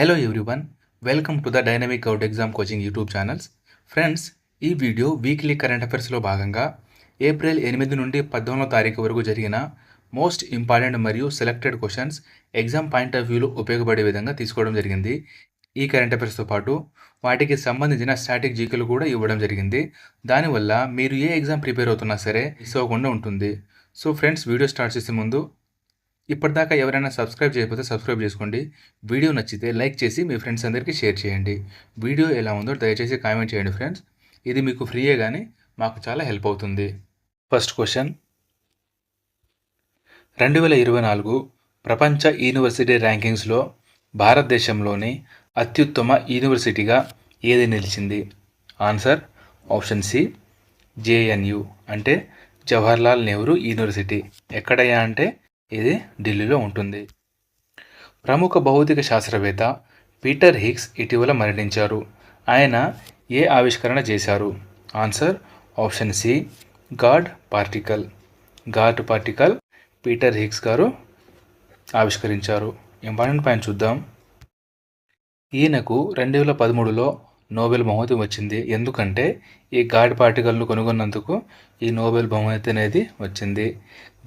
Hello everyone welcome to the dynamic out exam coaching YouTube channels friends ఈ video weekly current అఫైర్స్లో భాగంగా April ఎనిమిది నుండి పద్దెనిమిదో తారీఖు వరకు జరిగిన మోస్ట్ ఇంపార్టెంట్ మరియు selected questions exam point of వ్యూలో ఉపయోగపడే విధంగా తీసుకోవడం జరిగింది. ఈ కరెంట్ అఫైర్స్తో పాటు వాటికి సంబంధించిన స్టాటిక్ జీకలు కూడా ఇవ్వడం జరిగింది. దానివల్ల మీరు ఏ ఎగ్జామ్ ప్రిపేర్ అవుతున్నా సరే మిస్ అవ్వకుండా ఉంటుంది. సో ఫ్రెండ్స్ వీడియో స్టార్ట్ చేసే ముందు ఇప్పటిదాకా ఎవరైనా సబ్స్క్రైబ్ చేయకపోతే సబ్స్క్రైబ్ చేసుకోండి. వీడియో నచ్చితే లైక్ చేసి మీ ఫ్రెండ్స్ అందరికీ షేర్ చేయండి. వీడియో ఎలా ఉందో దయచేసి కామెంట్ చేయండి ఫ్రెండ్స్. ఇది మీకు ఫ్రీయే కానీ మాకు చాలా హెల్ప్ అవుతుంది. First question. రెండు వేల ఇరవై నాలుగు ప్రపంచ యూనివర్సిటీ ర్యాంకింగ్స్లో భారతదేశంలోని అత్యుత్తమ యూనివర్సిటీగా ఏది నిలిచింది? ఆన్సర్ ఆప్షన్ సి జేఎన్యు అంటే జవహర్లాల్ నెహ్రూ యూనివర్సిటీ. ఎక్కడయ్యా అంటే ఇది ఢిల్లీలో ఉంటుంది. ప్రముఖ భౌతిక శాస్త్రవేత్త పీటర్ హిగ్స్ ఇటీవల మరణించారు. ఆయన ఏ ఆవిష్కరణ చేశారు? Answer option C god particle. God particle Peter Higgs garu ఆవిష్కరించారు. ఇంపార్టెంట్ పాయింట్ చూద్దాం. ఈయనకు రెండు వేల పదమూడులో నోబెల్ బహుమతి వచ్చింది. ఎందుకంటే ఈ గాడ్ పార్టికల్ను కనుగొన్నందుకు ఈ నోబెల్ బహుమతి అనేది వచ్చింది.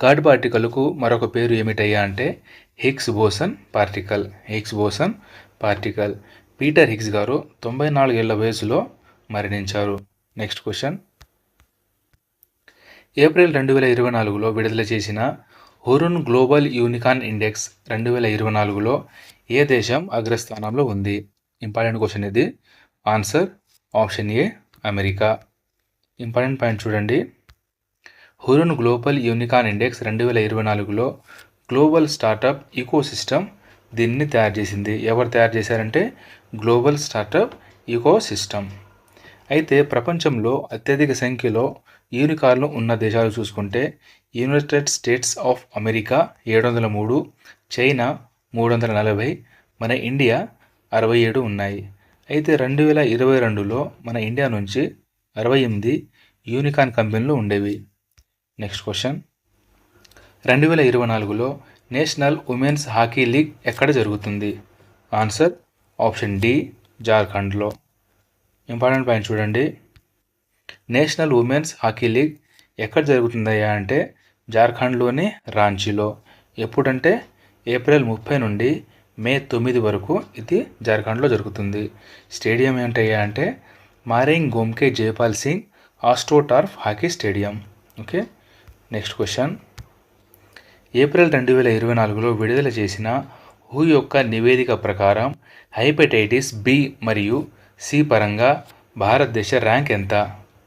గాడ్ పార్టికల్కు మరొక పేరు ఏమిటయ్యా అంటే Higgs boson particle. Higgs boson particle. Peter Higgs garu తొంభై నాలుగేళ్ళ వయసులో మరణించారు. Next question. ఏప్రిల్ రెండు వేల ఇరవై నాలుగులో విడుదల చేసిన హురున్ గ్లోబల్ యూనికాన్ ఇండెక్స్ రెండు వేల ఇరవై నాలుగులో ఏ దేశం అగ్రస్థానంలో ఉంది? ఇంపార్టెంట్ క్వశ్చన్ ఇది. Answer option A America. Important point చూడండి. హురున్ గ్లోబల్ యూనికాన్ ఇండెక్స్ రెండు వేల ఇరవై నాలుగులో గ్లోబల్ స్టార్టప్ ఈకోసిస్టమ్ దీన్ని తయారు చేసింది. ఎవరు తయారు చేశారంటే గ్లోబల్ స్టార్టప్ ఈకోసిస్టమ్. అయితే ప్రపంచంలో అత్యధిక సంఖ్యలో యూనికార్లు ఉన్న దేశాలు చూసుకుంటే యునైటెడ్ స్టేట్స్ ఆఫ్ అమెరికా ఏడు వందల మూడు చైనా మూడు వందల నలభై మన ఇండియా అరవై ఏడు ఉన్నాయి. అయితే రెండు వేల ఇరవై రెండులో మన ఇండియా నుంచి అరవై ఎనిమిది యూనికాన్ కంపెనీలు ఉండేవి. నెక్స్ట్ క్వశ్చన్ రెండు వేల ఇరవై నాలుగులో నేషనల్ ఉమెన్స్ హాకీ లీగ్ ఎక్కడ జరుగుతుంది? ఆన్సర్ ఆప్షన్ డి జార్ఖండ్లో ఇంపార్టెంట్ పాయింట్ చూడండి. నేషనల్ ఉమెన్స్ హాకీ లీగ్ ఎక్కడ జరుగుతుందయ్యా అంటే జార్ఖండ్లోని రాంచీలో. ఎప్పుడంటే ఏప్రిల్ ముప్పై నుండి మే తొమ్మిది వరకు ఇది జార్ఖండ్లో జరుగుతుంది. స్టేడియం ఏంటయ్యా అంటే Marang Gomke Jaipal Singh astroturf hockey stadium. Okay? Next question April రెండు వేల ఇరవై నాలుగులో విడుదల చేసిన హూ యొక్క నివేదిక ప్రకారం హైపటైటిస్ బి మరియు సి పరంగా భారతదేశ ర్యాంక్ ఎంత?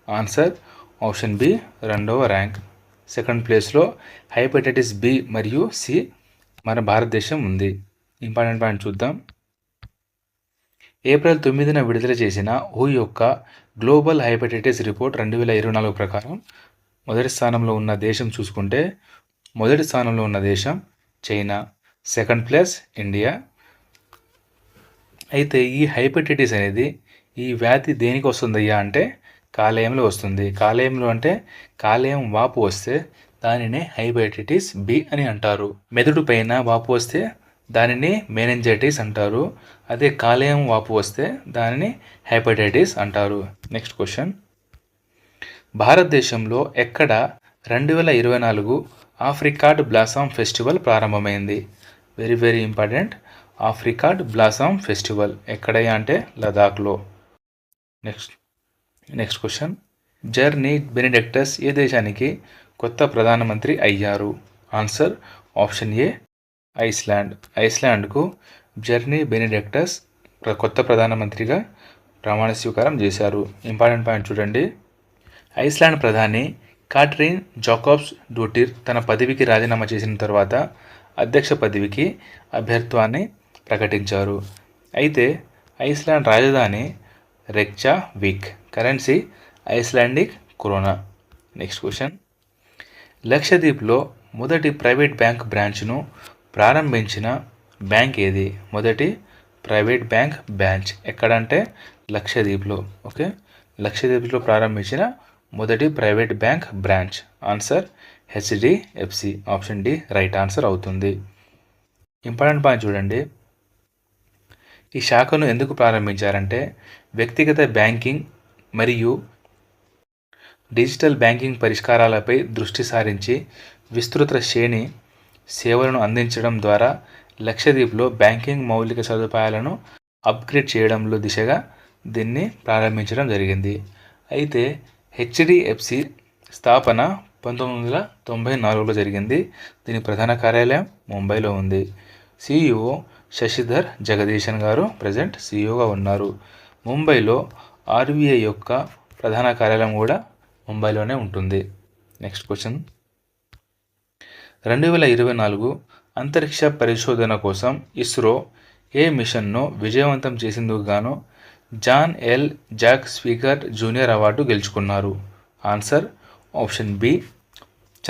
ఆన్సర్ ఆప్షన్ బి రెండవ ర్యాంక్. సెకండ్ ప్లేస్లో హైపటైటిస్ బి మరియు సి మన భారతదేశం ఉంది. ఇంపార్టెంట్ పాయింట్ చూద్దాం. ఏప్రిల్ తొమ్మిదిన విడుదల చేసిన హూ యొక్క గ్లోబల్ హైపటైటిస్ రిపోర్ట్ రెండు వేల ఇరవై నాలుగు ప్రకారం మొదటి స్థానంలో ఉన్న దేశం చూసుకుంటే మొదటి స్థానంలో ఉన్న దేశం చైనా సెకండ్ ప్లేస్ ఇండియా. అయితే ఈ హైపటైటిస్ అనేది ఈ వ్యాధి దేనికి వస్తుందయ్యా అంటే కాలేయంలో వస్తుంది. కాలేయంలో అంటే కాలేయం వాపు వస్తే దానిని హైపటైటిస్ బి అని అంటారు. మెదడు పైన వాపు వస్తే దానిని మెనెంజైటిస్ అంటారు. అదే కాలేయం వాపు వస్తే దానిని హైపటైటిస్ అంటారు. Next question. భారతదేశంలో ఎక్కడ రెండు వేల ఇరవై నాలుగు ఆఫ్రికాడ్ బ్లాసమ్ ఫెస్టివల్ ప్రారంభమైంది? Very very important. Apricot blossom festival ఎక్కడయ్యా అంటే లదాఖ్లో. Next next question. Bjarni Benediktsson ఏ దేశానికి కొత్త ప్రధానమంత్రి అయ్యారు? Answer option A Iceland. ఐస్లాండ్కు Bjarni Benediktsson కొత్త ప్రధానమంత్రిగా ప్రమాణ స్వీకారం చేశారు. ఇంపార్టెంట్ పాయింట్ చూడండి. ఐస్లాండ్ ప్రధాని కాట్రిన్ జాకోబ్స్ డూటిర్ తన పదవికి రాజీనామా చేసిన తర్వాత అధ్యక్ష పదవికి అభ్యర్థాన్ని ప్రకటించారు. అయితే ఐస్లాండ్ రాజధాని Reykjavik currency Icelandic krona. Next question. లక్షద్వీప్లో మొదటి ప్రైవేట్ బ్యాంక్ బ్రాంచ్ను ప్రారంభించిన బ్యాంక్ ఏది? మొదటి ప్రైవేట్ బ్యాంక్ బ్రాంచ్ ఎక్కడంటే లక్షద్వీప్లో. ఓకే? లక్షద్వీప్లో ప్రారంభించిన మొదటి private bank branch. Answer HDFC option D right answer అవుతుంది. ఇంపార్టెంట్ పాయింట్ చూడండి. ఈ శాఖను ఎందుకు ప్రారంభించారంటే వ్యక్తిగత బ్యాంకింగ్ మరియు డిజిటల్ బ్యాంకింగ్ పరిష్కారాలపై దృష్టి సారించి విస్తృత శ్రేణి సేవలను అందించడం ద్వారా లక్షద్వీప్లో బ్యాంకింగ్ మౌలిక సదుపాయాలను అప్గ్రేడ్ చేయడంలో దిశగా దీన్ని ప్రారంభించడం జరిగింది. అయితే హెచ్డిఎఫ్సి స్థాపన పంతొమ్మిది వందల తొంభై నాలుగులో జరిగింది. దీని ప్రధాన కార్యాలయం ముంబైలో ఉంది. సిఇఓ శశిధర్ జగదీశన్ గారు ప్రజెంట్ సిఇఓగా ఉన్నారు. ముంబైలో ఆర్బీఐ యొక్క ప్రధాన కార్యాలయం కూడా ముంబైలోనే ఉంటుంది. Next question. రెండు వేల ఇరవై నాలుగు అంతరిక్ష పరిశోధన కోసం ఇస్రో ఏ మిషన్ను విజయవంతం చేసేందుకు గాను జాన్ ఎల్. జాక్ స్పీకర్ జూనియర్ అవార్డు గెలుచుకున్నారు. Answer option B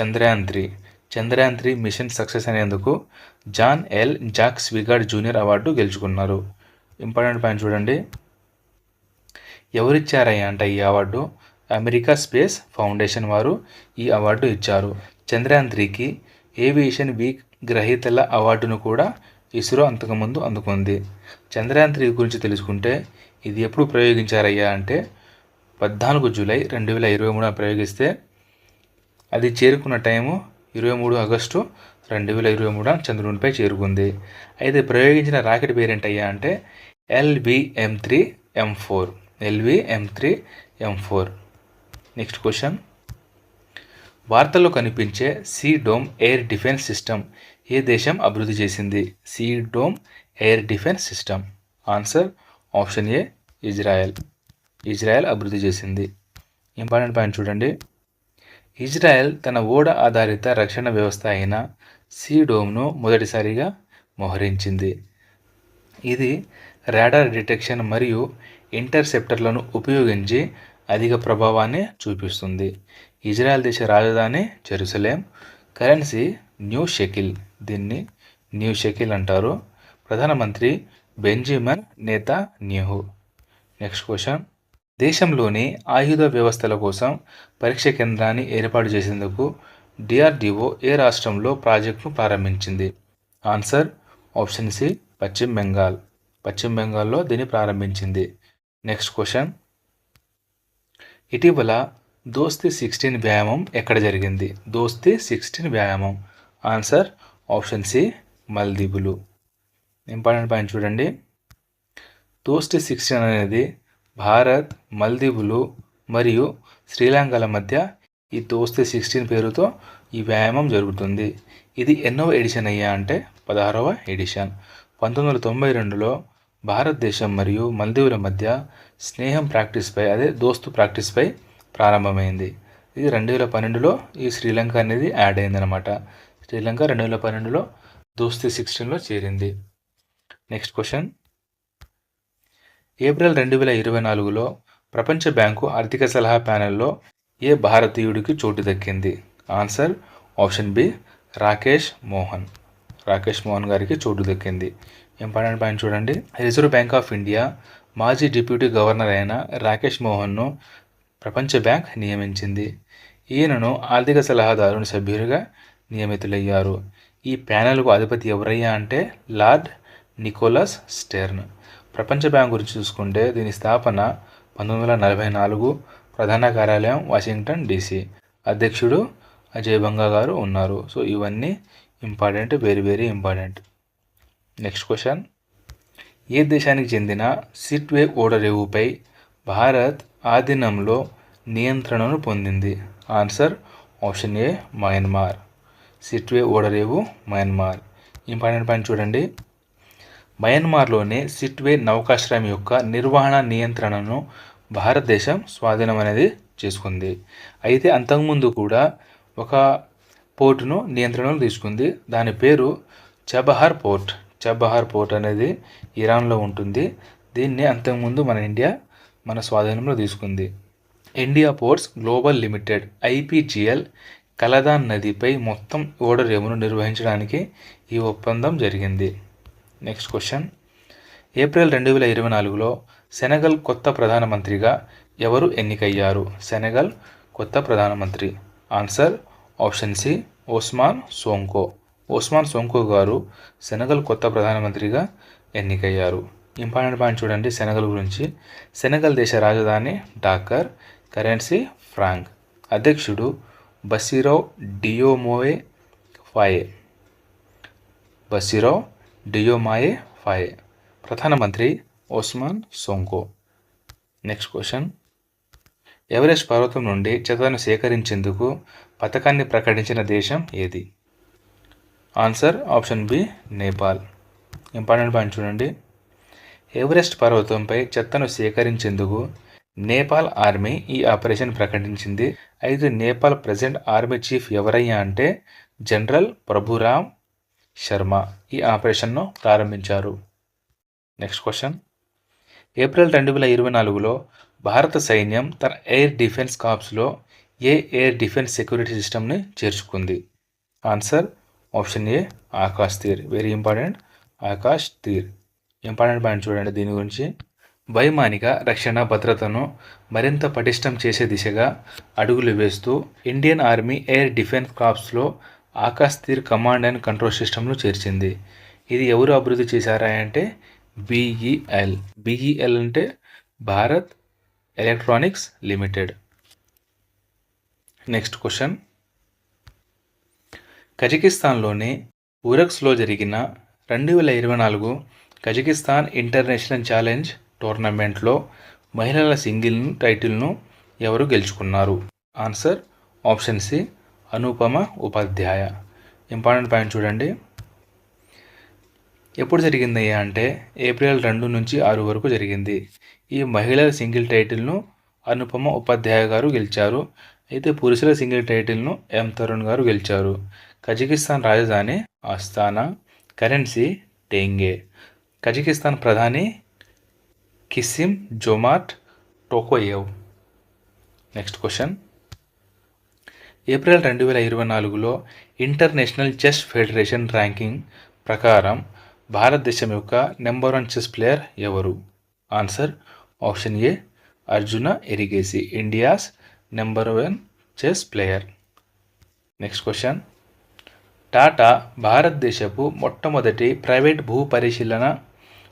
Chandrayaan three. Chandrayaan three mission success అనేందుకు John L. Jack Swigert junior award గెలుచుకున్నారు. ఇంపార్టెంట్ పాయింట్ చూడండి. ఎవరిచ్చారయ్యా అంటే ఈ అవార్డు? అమెరికా స్పేస్ ఫౌండేషన్ వారు ఈ అవార్డు ఇచ్చారు. చంద్రయాన్ త్రీకి ఏవియేషన్ వీక్ గ్రహీతల అవార్డును కూడా ఇస్రో అంతకుముందు అందుకుంది. చంద్రయాన్ త్రీ గురించి తెలుసుకుంటే ఇది ఎప్పుడు ప్రయోగించారయ్యా అంటే పద్నాలుగు జూలై రెండు వేల ఇరవై మూడున ప్రయోగిస్తే అది చేరుకున్న టైము ఇరవై మూడు ఆగస్టు రెండు వేల ఇరవై మూడున చంద్రునిపై చేరుకుంది. అయితే ప్రయోగించిన రాకెట్ పేరెంట్ అయ్యా అంటే LVM three M four. LVM three M four. Next question. వార్తల్లో కనిపించే C dome air defence system ఏ దేశం అభివృద్ధి చేసింది? C dome air defence system. Answer option A Israel. Israel అభివృద్ధి చేసింది. ఇంపార్టెంట్ పాయింట్ చూడండి. ఇజ్రాయెల్ తన ఓడ ఆధారిత రక్షణ వ్యవస్థ అయిన సీ డోమ్ను మొదటిసారిగా మోహరించింది. ఇది రాడార్ డిటెక్షన్ మరియు ఇంటర్సెప్టర్లను ఉపయోగించి అధిక ప్రభావాన్ని చూపిస్తుంది. ఇజ్రాయెల్ దేశ రాజధాని జెరూసలేం. Currency new shekel. దీన్ని న్యూ షెకిల్ అంటారు. ప్రధానమంత్రి బెంజిమన్ నేత న్యూహు నెక్స్ట్ క్వశ్చన్ దేశంలోని ఆయుధ వ్యవస్థల కోసం పరీక్ష కేంద్రాన్ని ఏర్పాటు చేసేందుకు డిఆర్డిఓ ఏ రాష్ట్రంలో ప్రాజెక్టును ప్రారంభించింది? ఆన్సర్ ఆప్షన్ సి పశ్చిమ బెంగాల్. పశ్చిమ బెంగాల్లో దీన్ని ప్రారంభించింది. Next question. ఇటీవల దోస్తి సిక్స్టీన్ వ్యాయామం ఎక్కడ జరిగింది? దోస్తి సిక్స్టీన్ వ్యాయామం. ఆన్సర్ ఆప్షన్ సి మల్దీపులు. ఇంపార్టెంట్ పాయింట్ చూడండి. దోస్తి సిక్స్టీన్ అనేది భారత్ మల్దీవులు మరియు శ్రీలంకల మధ్య ఈ దోస్తి సిక్స్టీన్ పేరుతో ఈ వ్యాయామం జరుగుతుంది. ఇది ఎన్నో ఎడిషన్ అయ్యా అంటే పదహారవ ఎడిషన్. పంతొమ్మిది వందల తొంభై రెండులో భారతదేశం మరియు మల్దీవుల మధ్య స్నేహం ప్రాక్టీస్పై అదే దోస్తు ప్రాక్టీస్పై ప్రారంభమైంది. ఇది రెండు వేల పన్నెండులో ఈ శ్రీలంక అనేది యాడ్ అయిందనమాట శ్రీలంక రెండు వేల పన్నెండులో దోస్తీ సిక్స్టీన్లో చేరింది. Next question. ఏప్రిల్ రెండు వేల ఇరవై నాలుగులో ప్రపంచ బ్యాంకు ఆర్థిక సలహా ప్యానెల్లో ఏ భారతీయుడికి చోటు దక్కింది? Answer option B Rakesh Mohan. Rakesh Mohan గారికి చోటు దక్కింది. ఇంపార్టెంట్ పాయింట్ చూడండి. రిజర్వ్ బ్యాంక్ ఆఫ్ ఇండియా మాజీ డిప్యూటీ గవర్నర్ అయిన రాకేష్ మోహన్ను ప్రపంచ బ్యాంక్ నియమించింది. ఈయనను ఆర్థిక సలహాదారుని సభ్యులుగా నియమితులయ్యారు. ఈ ప్యానెల్కు అధిపతి ఎవరయ్యా అంటే లార్డ్ నికోలస్ స్టెర్న్. ప్రపంచ బ్యాంక్ గురించి చూసుకుంటే దీని స్థాపన పంతొమ్మిది వందల నలభై నాలుగు ప్రధాన కార్యాలయం వాషింగ్టన్ డీసీ అధ్యక్షుడు అజయ్ బంగా గారు ఉన్నారు. సో ఇవన్నీ important very very important. Next question. ఏ దేశానికి చెందిన సిట్వే ఓడరేవుపై భారత్ ఆధీనంలో నియంత్రణను పొందింది? Answer option A Myanmar. Sittwe ఓడరేవు మయన్మార్. ఇంపార్టెంట్ పాయింట్ చూడండి. మయన్మార్లోని సిట్వే నౌకాశ్రయం యొక్క నిర్వహణ నియంత్రణను భారతదేశం స్వాధీనం అనేది చేసుకుంది. అయితే అంతకుముందు కూడా ఒక పోర్టును నియంత్రణలో తీసుకుంది. దాని పేరు చబహార్ పోర్ట్. చబహార్ పోర్ట్ అనేది ఇరాన్లో ఉంటుంది. దీన్ని అంతకుముందు మన ఇండియా మన స్వాధీనంలో తీసుకుంది. India ports global limited IPGL Kaladan నదిపై మొత్తం ఓడరేవును నిర్వహించడానికి ఈ ఒప్పందం జరిగింది. నెక్స్ట్ క్వశ్చన్ ఏప్రిల్ రెండు వేల ఇరవై నాలుగులో సెనగల్ కొత్త ప్రధానమంత్రిగా ఎవరు ఎన్నికయ్యారు? సెనగల్ కొత్త ప్రధానమంత్రి. Answer option C Ousmane Sonko Ousmane Sonko గారు సెనగల్ కొత్త ప్రధానమంత్రిగా ఎన్నికయ్యారు. ఇంపార్టెంట్ పాయింట్ చూడండి సెనగల్ గురించి. సెనగల్ దేశ రాజధాని డాకర్ కరెన్సీ ఫ్రాంక్ అధ్యక్షుడు బసిరో డియోమోయే ఫాయే బసిరో డియోమాయే ఫాయే ప్రధానమంత్రి Ousmane Sonko next question Everest పర్వతం నుండి చెత్తను సేకరించేందుకు పథకాన్ని ప్రకటించిన దేశం ఏది? Answer option B Nepal important point చూడండి. ఎవరెస్ట్ పర్వతంపై చెత్తను సేకరించేందుకు నేపాల్ ఆర్మీ ఈ ఆపరేషన్ ప్రకటించింది. అయితే నేపాల్ ప్రజెంట్ ఆర్మీ చీఫ్ ఎవరయ్యా అంటే జనరల్ ప్రభురామ్ శర్మ ఈ ఆపరేషన్ను ప్రారంభించారు. నెక్స్ట్ క్వశ్చన్ ఏప్రిల్ రెండు వేల ఇరవై నాలుగులో భారత సైన్యం తన ఎయిర్ డిఫెన్స్ కాప్స్లో ఏ ఎయిర్ డిఫెన్స్ సెక్యూరిటీ సిస్టమ్ని చేర్చుకుంది? Answer option A Akash Teer. Very important Akash Teer. Important point చూడండి దీని గురించి. వైమానిక రక్షణ భద్రతను మరింత పటిష్టం చేసే దిశగా అడుగులు వేస్తూ Indian army air defence కాప్స్లో Akash Teer command and control సిస్టమ్ను చేర్చింది. ఇది ఎవరు అభివృద్ధి చేశారా అంటే బీఈఎల్ బీఈఎల్ అంటే Bharat electronics limited. Next question. కజకిస్తాన్లోని ఉరక్స్లో జరిగిన రెండు వేల ఇరవై నాలుగు కజకిస్తాన్ ఇంటర్నేషనల్ ఛాలెంజ్ టోర్నమెంట్లో మహిళల సింగిల్ టైటిల్ను ఎవరు గెలుచుకున్నారు? ఆన్సర్ ఆప్షన్ సి అనుపమ ఉపాధ్యాయ. ఇంపార్టెంట్ పాయింట్ చూడండి. ఎప్పుడు జరిగింది అంటే ఏప్రిల్ రెండు నుంచి ఆరు వరకు జరిగింది. ఈ మహిళల సింగిల్ టైటిల్ను అనుపమ ఉపాధ్యాయ గారు గెలిచారు. అయితే పురుషుల సింగిల్ టైటిల్ను ఎం తరుణ్ గారు గెలిచారు. కజకిస్తాన్ రాజధాని ఆస్థానా కరెన్సీ టెంగే. కజకిస్తాన్ ప్రధాని Kassym Jomart Tokayev. Next question. April రెండు వేల ఇరవై నాలుగులో ఇంటర్నేషనల్ చెస్ ఫెడరేషన్ ర్యాంకింగ్ ప్రకారం భారతదేశం యొక్క నెంబర్ వన్ చెస్ ప్లేయర్ ఎవరు? Answer option A Arjun Erigaisi India's number one chess player. Next question. Tata భారతదేశపు మొట్టమొదటి ప్రైవేట్ భూ పరిశీలన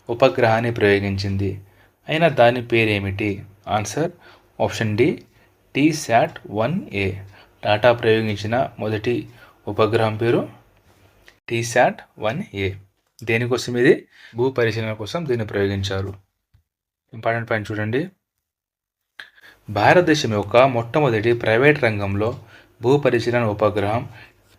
ఉపగ్రహాన్ని ప్రయోగించింది. అయినా దాని పేరేమిటి? Answer option D T sat one A. Tata ప్రయోగించిన మొదటి ఉపగ్రహం పేరు టీశాట్ వన్ ఏ. దేనికోసం ఇది? భూ పరిశీలన కోసం దీన్ని ప్రయోగించారు. ఇంపార్టెంట్ పాయింట్ చూడండి. భారతదేశం యొక్క మొట్టమొదటి ప్రైవేట్ రంగంలో భూ పరిశీలన ఉపగ్రహం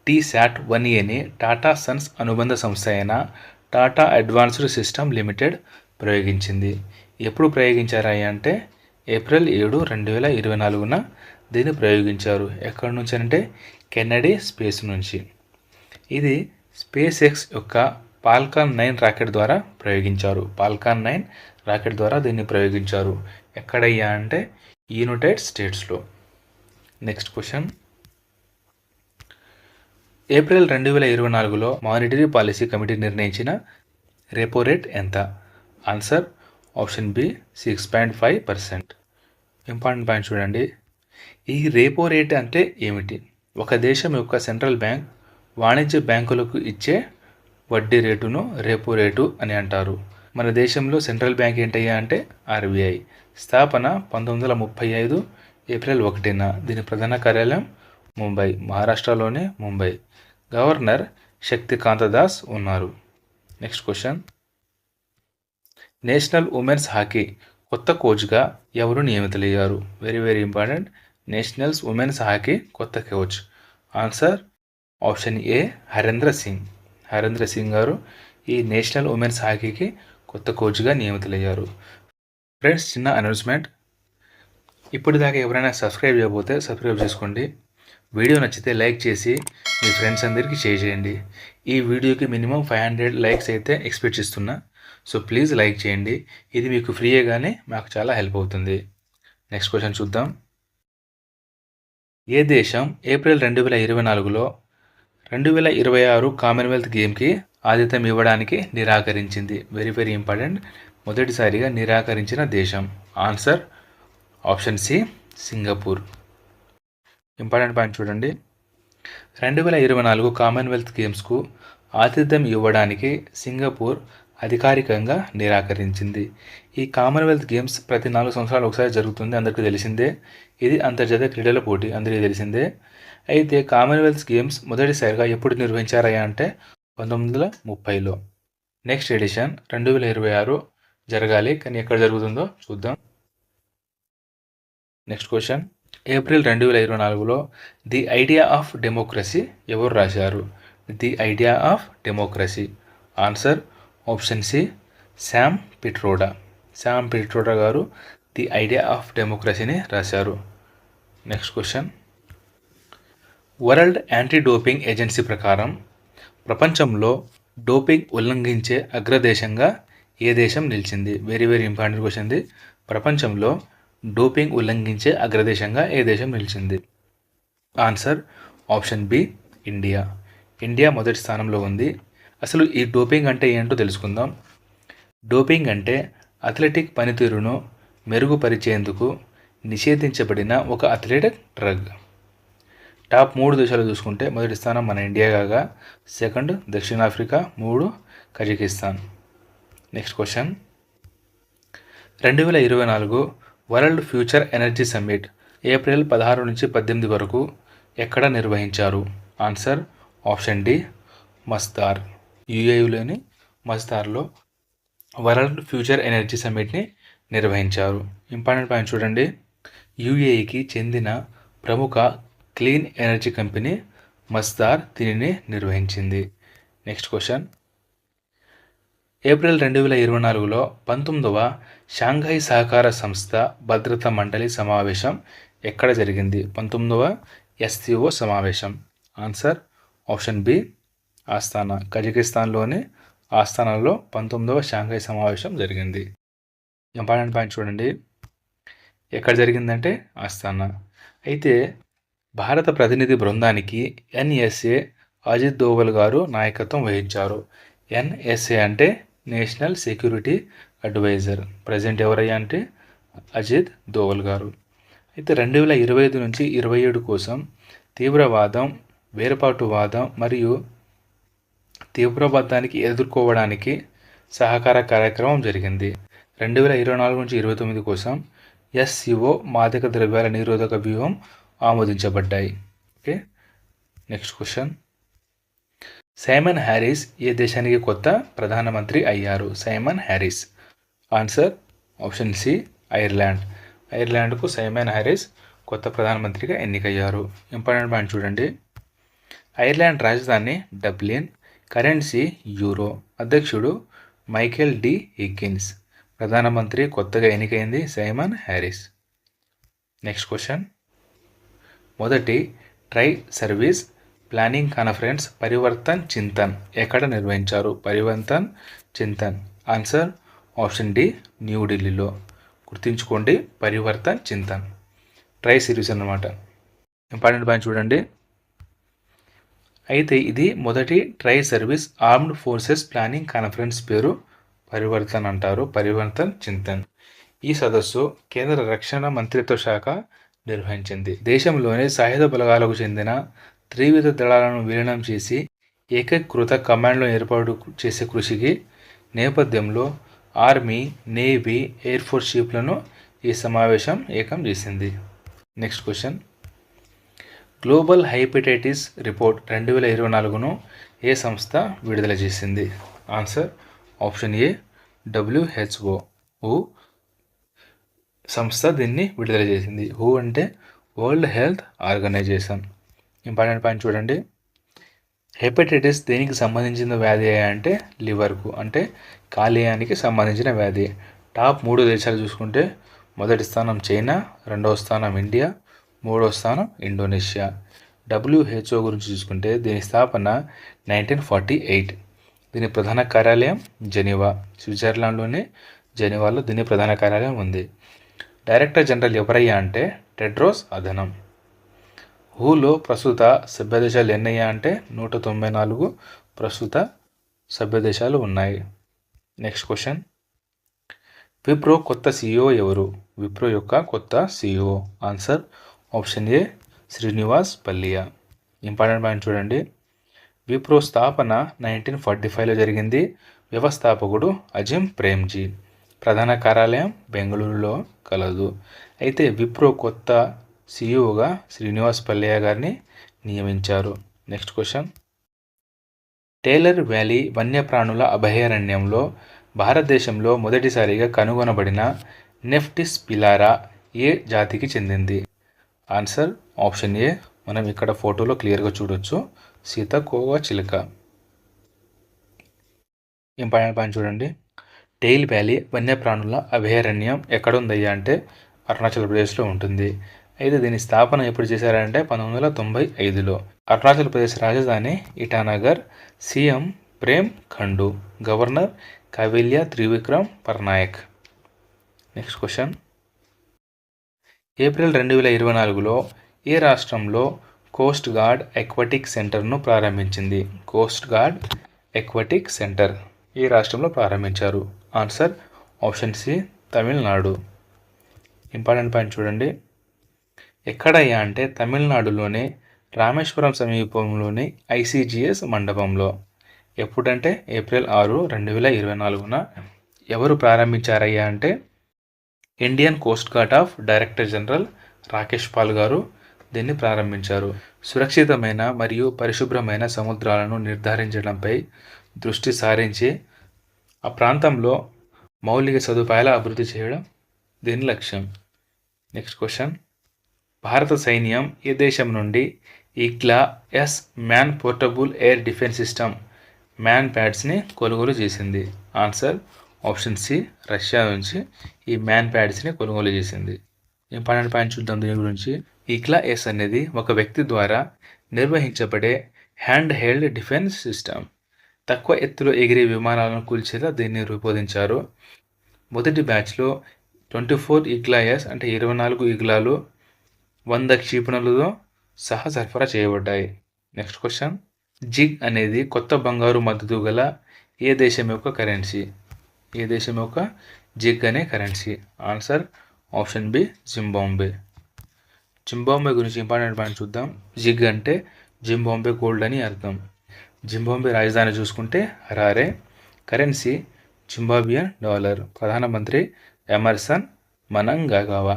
టీశాట్ వన్ ఏని టాటా సన్స్ అనుబంధ సంస్థ అయిన టాటా అడ్వాన్స్డ్ సిస్టమ్ లిమిటెడ్ ప్రయోగించింది. ఎప్పుడు ప్రయోగించారా అంటే? ఏప్రిల్ ఏడు రెండు వేల ఇరవై నాలుగున దీన్ని ప్రయోగించారు? ఎక్కడి నుంచి అంటే కెన్నడీ స్పేస్ నుంచి. ఇది స్పేస్ ఎక్స్ యొక్క పాల్కాన్ నైన్ రాకెట్ ద్వారా ప్రయోగించారు. పాల్కాన్ నైన్ రాకెట్ ద్వారా దీన్ని ప్రయోగించారు. ఎక్కడయ్యా అంటే యునైటెడ్ స్టేట్స్లో. Next question. ఏప్రిల్ రెండు వేల ఇరవై నాలుగులో మానిటరీ పాలసీ కమిటీ నిర్ణయించిన రెపో రేట్ ఎంత? Answer option B six point five percent. Important point చూడండి. ఈ రేపో రేట్ అంటే ఏమిటి? ఒక దేశం యొక్క సెంట్రల్ బ్యాంక్ వాణిజ్య బ్యాంకులకు ఇచ్చే వడ్డీ రేటును రేపో రేటు అని అంటారు. మన దేశంలో సెంట్రల్ బ్యాంక్ ఏంటయ్యా అంటే ఆర్బీఐ స్థాపన పంతొమ్మిది వందల ముప్పై ఐదు ఏప్రిల్ ఒకటిన దీని ప్రధాన కార్యాలయం ముంబై మహారాష్ట్రలోనే ముంబై. గవర్నర్ శక్తికాంత దాస్ ఉన్నారు. Next question national women's hockey కొత్త కోచ్గా ఎవరు నియమితులయ్యారు? Very very important nationals women's hockey కొత్త coach. Answer option A Harendra Singh. Harendra Singh గారు ఈ నేషనల్ ఉమెన్స్ హాకీకి కొత్త కోచ్గా నియమితులయ్యారు. ఫ్రెండ్స్ చిన్న అనౌన్స్మెంట్. ఇప్పటిదాకా ఎవరైనా సబ్స్క్రైబ్ చేయబోతే సబ్స్క్రైబ్ చేసుకోండి. వీడియో నచ్చితే లైక్ చేసి మీ ఫ్రెండ్స్ అందరికీ షేర్ చేయండి. ఈ వీడియోకి మినిమం ఫైవ్ హండ్రెడ్ లైక్స్ అయితే ఎక్స్పెక్ట్ చేస్తున్నా. సో ప్లీజ్ లైక్ చేయండి. ఇది మీకు ఫ్రీయేగానే మాకు చాలా హెల్ప్ అవుతుంది. నెక్స్ట్ క్వశ్చన్ చూద్దాం. ఏ దేశం ఏప్రిల్ రెండు వేల ఇరవై నాలుగులో రెండు వేల ఇరవై ఆరు కామన్వెల్త్ గేమ్కి ఆతిథ్యం ఇవ్వడానికి నిరాకరించింది? Very very important. మొదటిసారిగా నిరాకరించిన దేశం. Answer option C Singapore. Important point చూడండి. రెండు వేల ఇరవై నాలుగు కామన్వెల్త్ గేమ్స్కు ఆతిథ్యం ఇవ్వడానికి సింగపూర్ అధికారికంగా నిరాకరించింది. ఈ కామన్వెల్త్ గేమ్స్ ప్రతి నాలుగు సంవత్సరాలు ఒకసారి జరుగుతుంది అందరికీ తెలిసిందే. ఇది అంతర్జాతీయ క్రీడల పోటీ అందరికీ తెలిసిందే. అయితే కామన్వెల్త్ గేమ్స్ మొదటిసారిగా ఎప్పుడు నిర్వహించారయ్యా అంటే పంతొమ్మిది వందల ముప్పైలో. నెక్స్ట్ ఎడిషన్ రెండు వేల ఇరవై ఆరు జరగాలి కానీ ఎక్కడ జరుగుతుందో చూద్దాం. Next question. ఏప్రిల్ రెండు వేల ఇరవై నాలుగులో ది ఐడియా ఆఫ్ డెమోక్రసీ ఎవరు రాశారు? The idea of democracy. Answer option C Sam Pitroda Sam Pitroda గారు ది ఐడియా ఆఫ్ డెమోక్రసీని రాశారు. Next question world anti doping agency ప్రకారం ప్రపంచంలో డోపింగ్ ఉల్లంఘించే అగ్రదేశంగా ఏ దేశం నిలిచింది? వెరీ వెరీ ఇంపార్టెంట్ క్వశ్చన్ ఇది. ప్రపంచంలో డోపింగ్ ఉల్లంఘించే అగ్రదేశంగా ఏ దేశం నిలిచింది? Answer option B India India మొదటి స్థానంలో ఉంది. అసలు ఈ డోపింగ్ అంటే ఏంటో తెలుసుకుందాం. డోపింగ్ అంటే అథ్లెటిక్ పనితీరును మెరుగుపరిచేందుకు నిషేధించబడిన ఒక అథ్లెటిక్ డ్రగ్. టాప్ మూడు దేశాలు చూసుకుంటే మొదటి స్థానం మన ఇండియా కాగా సెకండ్ దక్షిణాఫ్రికా మూడు కజకిస్తాన్. Next question. రెండు వేల ఇరవై నాలుగు world future energy summit April పదహారు నుంచి పద్దెనిమిది వరకు ఎక్కడ నిర్వహించారు? Answer option D Masdar. యుఏయులోని మస్తార్లో వరల్డ్ ఫ్యూచర్ ఎనర్జీ సమ్మిట్ని నిర్వహించారు. ఇంపార్టెంట్ పాయింట్ చూడండి. యుఏఈకి చెందిన ప్రముఖ క్లీన్ ఎనర్జీ కంపెనీ మస్దార్ దీనిని నిర్వహించింది. Next question. ఏప్రిల్ రెండు వేల ఇరవై నాలుగులో పంతొమ్మిదవ షాంఘై సహకార సంస్థ భద్రతా మండలి సమావేశం ఎక్కడ జరిగింది? పంతొమ్మిదవ ఎస్సీఓ సమావేశం. ఆన్సర్ ఆప్షన్ బి ఆస్థానా కజకిస్తాన్లోని ఆస్థానంలో పంతొమ్మిదవ షాంఘై సమావేశం జరిగింది. ఇంపార్టెంట్ పాయింట్ చూడండి. ఎక్కడ జరిగిందంటే ఆస్థానా. అయితే భారత ప్రతినిధి బృందానికి ఎన్ఎస్ఏ అజిత్ దోవల్ గారు నాయకత్వం వహించారు. ఎన్ఎస్ఏ అంటే నేషనల్ సెక్యూరిటీ అడ్వైజర్. ప్రజెంట్ ఎవరయ్యా అంటే అజిత్ దోవల్ గారు. అయితే రెండు వేల ఇరవై ఐదు నుంచి ఇరవై ఏడు కోసం తీవ్రవాదం వేరుపాటువాదం మరియు తీవ్రవాదానికి ఎదుర్కోవడానికి సహకార కార్యక్రమం జరిగింది. రెండు వేల ఇరవై నాలుగు నుంచి ఇరవై తొమ్మిది కోసం ఎస్సిఓ మాదక ద్రవ్యాల నిరోధక వ్యూహం ఆమోదించబడ్డాయి. Okay next question. Simon Harris ఏ దేశానికి కొత్త ప్రధానమంత్రి అయ్యారు? Simon Harris answer option C Ireland. ఐర్లాండ్కు Simon Harris కొత్త ప్రధానమంత్రిగా ఎన్నికయ్యారు. ఇంపార్టెంట్ పాయింట్ చూడండి. ఐర్లాండ్ రాజధాని డబ్లిన్ కరెన్సీ యూరో అధ్యక్షుడు మైకేల్ డి హిగ్గిన్స్. ప్రధానమంత్రి కొత్తగా ఎన్నికైంది సైమన్ హ్యారిస్ నెక్స్ట్ క్వశ్చన్. మొదటి tri service planning conference Parivartan Chintan. ఎక్కడ నిర్వహించారు? Parivartan Chintan. Answer option D న్యూఢిల్లీలో గుర్తుంచుకోండి పరివర్తన్ చింతన్. ట్రై సిరీస్ అన్నమాట. ఇంపార్టెంట్ పాయింట్ చూడండి. అయితే ఇది మొదటి tri service armed forces planning conference పేరు పరివర్తన్ అంటారు. పరివర్తన్ చింతన్. ఈ సదస్సు కేంద్ర రక్షణ మంత్రిత్వ శాఖ నిర్వహించింది. దేశంలోని సాయుధ బలగాలకు చెందిన త్రివిధ దళాలను విలీనం చేసి ఏకీకృత కమాండ్లో ఏర్పాటు చేసే కృషికి నేపథ్యంలో ఆర్మీ నేవీ ఎయిర్ ఫోర్స్ షీప్లను ఈ సమావేశం ఏకం చేసింది. Next question. Global hepatitis report రెండు వేల ఇరవై నాలుగును ఏ సంస్థ విడుదల చేసింది? ఆన్సర్ ఆప్షన్ ఏ డబ్ల్యూహెచ్ఓ సంస్థ దీన్ని విడుదల చేసింది. హూ అంటే world health organization. Important point చూడండి. హెపటైటిస్ దేనికి సంబంధించిన వ్యాధి అంటే లివర్కు అంటే కాలేయానికి సంబంధించిన వ్యాధి. టాప్ మూడు దేశాలు చూసుకుంటే మొదటి స్థానం చైనా రెండవ స్థానం ఇండియా మూడో స్థానం ఇండోనేషియా. డబ్ల్యూహెచ్ఓ గురించి చూసుకుంటే దీని స్థాపన నైన్టీన్ ఫార్టీ ఎయిట్. దీని ప్రధాన కార్యాలయం జెనీవా. స్విట్జర్లాండ్లోని జెనీవాలో దీని ప్రధాన కార్యాలయం ఉంది. డైరెక్టర్ జనరల్ ఎవరయ్యా అంటే టెడ్రోస్ అధనం హూలో ప్రస్తుత సభ్యదేశాలు ఎన్నయ్యా అంటే నూట తొంభై నాలుగు ప్రస్తుత సభ్యదేశాలు ఉన్నాయి. Next question. విప్రో కొత్త సీఈఓ ఎవరు? విప్రో యొక్క కొత్త CEO. Answer option A Srinivas Pallia important point చూడండి. విప్రో స్థాపన నైన్టీన్ ఫార్టీ ఫైవ్లో జరిగింది. వ్యవస్థాపకుడు అజిం ప్రేమ్జీ. ప్రధాన కార్యాలయం బెంగళూరులో కలదు. అయితే విప్రో కొత్త సీఈఓగా శ్రీనివాస్ పల్లయ్య గారిని నియమించారు. నెక్స్ట్ క్వశ్చన్ టేలర్ వ్యాలీ వన్యప్రాణుల అభయారణ్యంలో భారతదేశంలో మొదటిసారిగా కనుగొనబడిన నెఫ్టిస్ పిలారా ఏ జాతికి చెందింది? ఆన్సర్ ఆప్షన్ ఏ మనం ఇక్కడ ఫోటోలో క్లియర్గా చూడొచ్చు. సీతకోవ చిలుక. ఇంపార్టెంట్ పాయింట్ చూడండి. టెయిల్ వ్యాలీ వన్యప్రాణుల అభయారణ్యం ఎక్కడ ఉందయ్యా అంటే అరుణాచల్ ప్రదేశ్లో ఉంటుంది. అయితే దీని స్థాపన ఎప్పుడు చేశారంటే పంతొమ్మిది వందల తొంభై ఐదులో. అరుణాచల్ ప్రదేశ్ రాజధాని Itanagar CM Prem Khandu governor Kaivalya Trivikram Parnaik next question April రెండు వేల ఇరవై నాలుగులో ఏ రాష్ట్రంలో కోస్ట్ గార్డ్ ఎక్వటిక్ సెంటర్ను ప్రారంభించింది. కోస్ట్ గార్డ్ ఎక్వటిక్ సెంటర్ ఏ రాష్ట్రంలో ప్రారంభించారు. Answer option C Tamil Nadu. Important point చూడండి. ఎక్కడయ్యా అంటే తమిళనాడులోని రామేశ్వరం సమీపంలోని ఐసీజీఎస్ మండపంలో. ఎప్పుడంటే ఏప్రిల్ ఆరు రెండు వేల ఇరవై నాలుగున ఎవరు ప్రారంభించారయ్యా అంటే Indian coast guard of director general Rakesh Pal గారు దీన్ని ప్రారంభించారు. సురక్షితమైన మరియు పరిశుభ్రమైన సముద్రాలను నిర్ధారించడంపై దృష్టి సారించి ఆ ప్రాంతంలో మౌలిక సదుపాయాల అభివృద్ధి చేయడం దీని లక్ష్యం. Next question. భారత సైన్యం ఏ దేశం నుండి Igla S man portable air defence system man ప్యాడ్స్ని కొనుగోలు చేసింది. ఆన్సర్ ఆప్షన్ సి రష్యా నుంచి ఈ మ్యాన్ ప్యాడ్స్ని కొనుగోలు చేసింది. పన్నెండు పాయింట్ చూద్దాం దీని గురించి. ఈ క్లాఎస్ అనేది ఒక వ్యక్తి ద్వారా నిర్వహించబడే హ్యాండ్ హెల్డ్ డిఫెన్స్ సిస్టమ్. తక్కువ ఎత్తులో ఎగిరే విమానాలను కూల్చేలా దీన్ని రూపొందించారు. మొదటి బ్యాచ్లో ట్వంటీ ఫోర్ ఇగ్లాయస్ అంటే ఇరవై నాలుగు ఇగ్లాలు వంద క్షిపణులతో సహా సరఫరా చేయబడ్డాయి. Next question. జిగ్ అనేది కొత్త బంగారు మద్దతు గల ఏ దేశం యొక్క కరెన్సీ? ఏ దేశం యొక్క? జిగ్ అనే currency answer option B Zimbabwe Zimbabwe గురించి ఇంపార్టెంట్ పాయింట్ చూద్దాం. జిగ్ అంటే జింబాంబే గోల్డ్ అని అర్థం. జింబాంబే రాజధాని చూసుకుంటే హరారే కరెన్సీ జింబాబియన్ డాలర్ ప్రధానమంత్రి Emerson Mnangagwa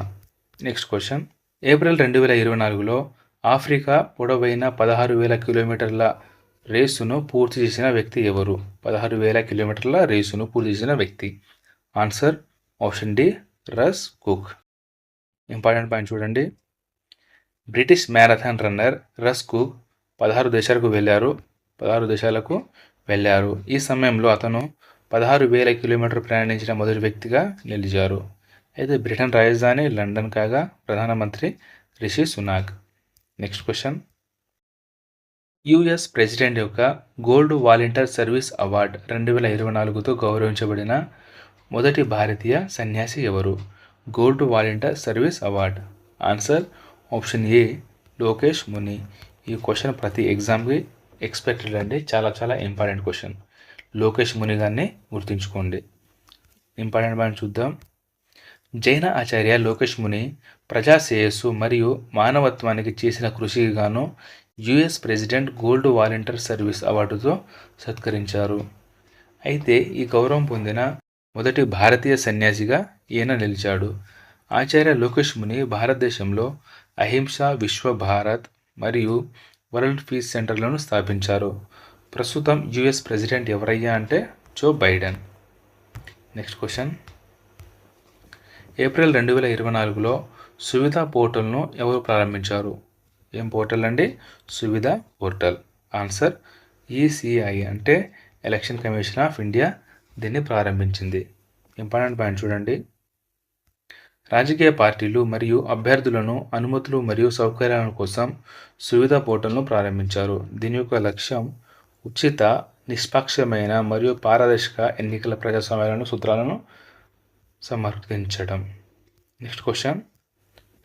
next question April రెండు వేల ఇరవై నాలుగులో ఆఫ్రికా పొడవైన పదహారు వేల కిలోమీటర్ల రేసును పూర్తి చేసిన వ్యక్తి ఎవరు? పదహారు వేల కిలోమీటర్ల రేసును పూర్తి చేసిన వ్యక్తి. Answer option D Russ Cook. Important point చూడండి. British marathon runner Russ Cook పదహారు దేశాలకు వెళ్ళారు. పదహారు దేశాలకు వెళ్ళారు. ఈ సమయంలో అతను పదహారు వేల కిలోమీటర్ ప్రయాణించిన మొదటి వ్యక్తిగా నిలిచారు. అయితే బ్రిటన్ రాజధాని లండన్ కాగా ప్రధానమంత్రి Rishi Sunak. Next question. US president యొక్క గోల్డ్ వాలంటీర్ సర్వీస్ అవార్డ్ రెండు వేల ఇరవై నాలుగుతో గౌరవించబడిన మొదటి భారతీయ సన్యాసి ఎవరు? Gold volunteer service award. Answer option A Lokesh Muni. ఈ క్వశ్చన్ ప్రతి ఎగ్జామ్కి ఎక్స్పెక్టెడ్ అండి. చాలా చాలా ఇంపార్టెంట్ క్వశ్చన్. లోకేష్ ముని గారిని గుర్తుంచుకోండి. ఇంపార్టెంట్ పాయింట్ చూద్దాం. జైన ఆచార్య లోకేష్ ముని ప్రజా శ్రేయస్సు మరియు మానవత్వానికి చేసిన కృషికి గాను US president gold volunteer service అవార్డుతో సత్కరించారు. అయితే ఈ గౌరవం పొందిన మొదటి భారతీయ సన్యాసిగా ఈయన నిలిచాడు. ఆచార్య లోకేష్ ముని భారతదేశంలో అహింస విశ్వ భారత్ మరియు వరల్డ్ పీస్ సెంటర్లను స్థాపించారు. ప్రస్తుతం యుఎస్ ప్రెసిడెంట్ ఎవరయ్యా అంటే Joe Biden. Next question. April రెండు వేల ఇరవై నాలుగులో సువిధ పోర్టల్ను ఎవరు ప్రారంభించారు? ఏం పోర్టల్ అండి? సువిధ పోర్టల్ ఆన్సర్ ఈసీఐ అంటే ఎలక్షన్ కమిషన్ ఆఫ్ ఇండియా దీన్ని ప్రారంభించింది. ఇంపార్టెంట్ పాయింట్ చూడండి. రాజకీయ పార్టీలు మరియు అభ్యర్థులను అనుమతులు మరియు సౌకర్యాల కోసం సువిధ పోర్టల్ను ప్రారంభించారు. దీని యొక్క లక్ష్యం ఉచిత నిష్పక్షమైన మరియు పారదర్శక ఎన్నికల ప్రజాస్వామ్యాలను సూత్రాలను సమర్థించడం. నెక్స్ట్ క్వశ్చన్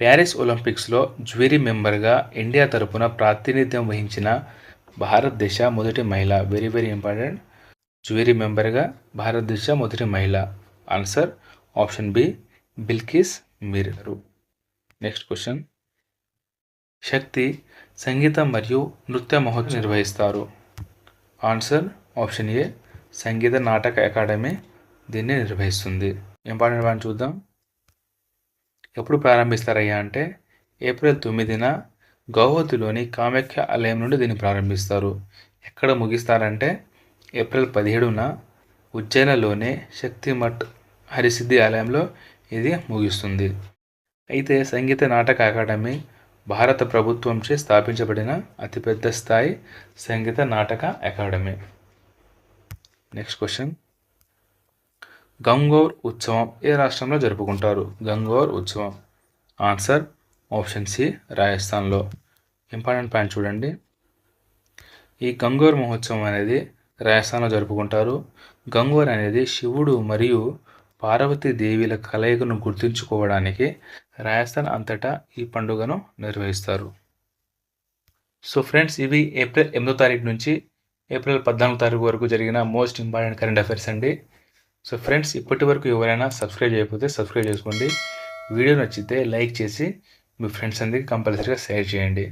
ప్యారిస్ ఒలింపిక్స్లో జ్యూరీ మెంబర్గా ఇండియా తరపున ప్రాతినిధ్యం వహించిన భారతదేశ మొదటి మహిళ. వెరీ వెరీ ఇంపార్టెంట్ జ్యూరీ మెంబర్గా భారతదేశ మొదటి మహిళ. Answer option B Bilkis Mir next question శక్తి సంగీతం మరియు నృత్య మహోత్సవం నిర్వహిస్తారు. ఆన్సర్ ఆప్షన్ ఏ సంగీత నాటక అకాడమీ దీన్ని నిర్వహిస్తుంది. ఇంపార్టెంట్ పాయింట్ చూద్దాం. ఎప్పుడు ప్రారంభిస్తారయ్యా అంటే ఏప్రిల్ తొమ్మిదిన గౌహతిలోని కామాఖ్య ఆలయం నుండి దీన్ని ప్రారంభిస్తారు. ఎక్కడ ముగిస్తారంటే ఏప్రిల్ పదిహేడున ఉజ్జయినలోనే శక్తిమఠ్ హరిసిద్ధి ఆలయంలో ఇది ముగిస్తుంది. అయితే సంగీత నాటక అకాడమీ భారత ప్రభుత్వంచే స్థాపించబడిన అతిపెద్ద స్థాయి Sangeet Natak academy. Next question. గంగోర్ ఉత్సవం ఏ రాష్ట్రంలో జరుపుకుంటారు? గంగోర్ ఉత్సవం. ఆన్సర్ ఆప్షన్ సి రాజస్థాన్లో. ఇంపార్టెంట్ పాయింట్ చూడండి. ఈ గంగోర్ మహోత్సవం అనేది రాజస్థాన్లో జరుపుకుంటారు. గంగోర్ అనేది శివుడు మరియు పార్వతీదేవిల కలయికను గుర్తుంచుకోవడానికి రాజస్థాన్ అంతటా ఈ పండుగను నిర్వహిస్తారు. సో ఫ్రెండ్స్ ఇవి ఏప్రిల్ ఎనిమిదో తారీఖు నుంచి ఏప్రిల్ పద్నాలుగు తారీఖు వరకు జరిగిన మోస్ట్ ఇంపార్టెంట్ కరెంట్ అఫైర్స్ అండి. సో ఫ్రెండ్స్ ఇప్పటి వరకు ఎవరైనా సబ్స్క్రైబ్ చేయకపోతే సబ్స్క్రైబ్ చేసుకోండి. వీడియో నచ్చితే లైక్ చేసి మీ ఫ్రెండ్స్ అందరికీ కంపల్సరీగా షేర్ చేయండి.